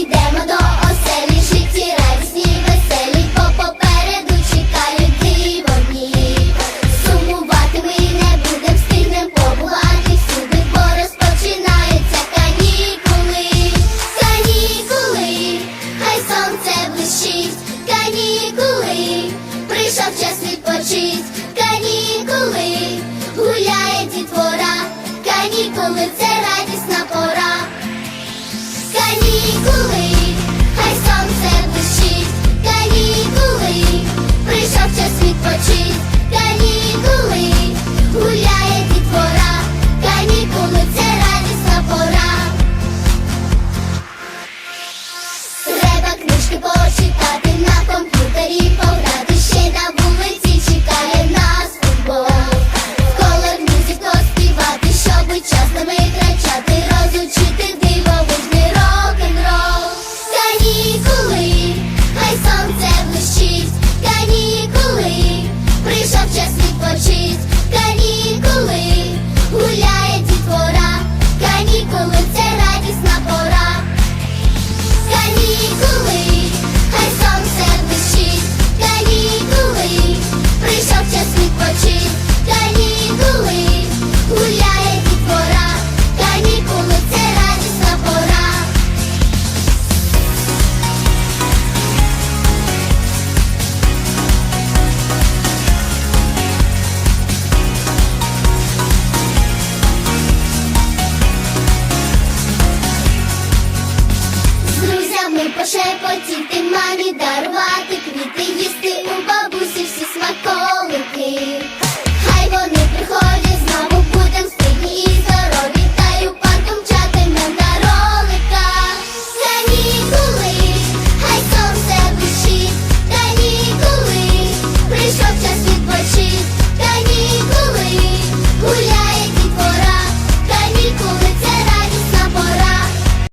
йдемо до оселі, житті радісні, веселі, бо попереду чекають диво дні. Сумувати ми не будем, встигнем побувати всюди, бо розпочинаються канікули, канікули, хай сонце блищить, канікули, прийшов час відпочить, канікули, гуляє дітвора, канікули це Канікули, пошепотіти, мамі дарувати